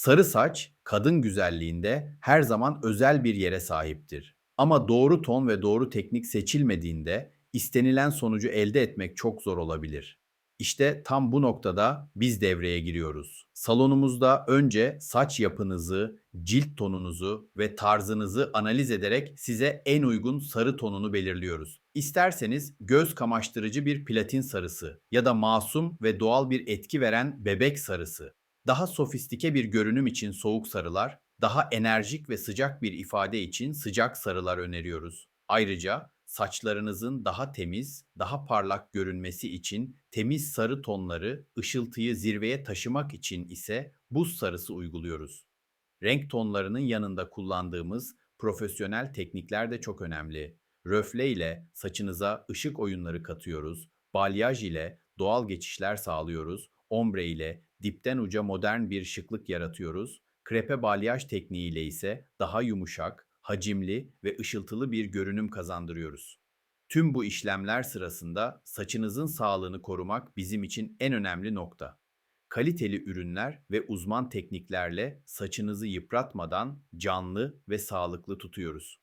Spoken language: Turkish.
Sarı saç, kadın güzelliğinde her zaman özel bir yere sahiptir. Ama doğru ton ve doğru teknik seçilmediğinde istenilen sonucu elde etmek çok zor olabilir. İşte tam bu noktada biz devreye giriyoruz. Salonumuzda önce saç yapınızı, cilt tonunuzu ve tarzınızı analiz ederek size en uygun sarı tonunu belirliyoruz. İsterseniz göz kamaştırıcı bir platin sarısı ya da masum ve doğal bir etki veren bebek sarısı. Daha sofistike bir görünüm için soğuk sarılar, daha enerjik ve sıcak bir ifade için sıcak sarılar öneriyoruz. Ayrıca saçlarınızın daha temiz, daha parlak görünmesi için temiz sarı tonları, ışıltıyı zirveye taşımak için ise buz sarısı uyguluyoruz. Renk tonlarının yanında kullandığımız profesyonel teknikler de çok önemli. Röfle ile saçınıza ışık oyunları katıyoruz. Balyaj ile doğal geçişler sağlıyoruz. Ombre ile dipten uca modern bir şıklık yaratıyoruz. Krepe balyaj tekniği ile ise daha yumuşak, hacimli ve ışıltılı bir görünüm kazandırıyoruz. Tüm bu işlemler sırasında saçınızın sağlığını korumak bizim için en önemli nokta. Kaliteli ürünler ve uzman tekniklerle saçınızı yıpratmadan canlı ve sağlıklı tutuyoruz.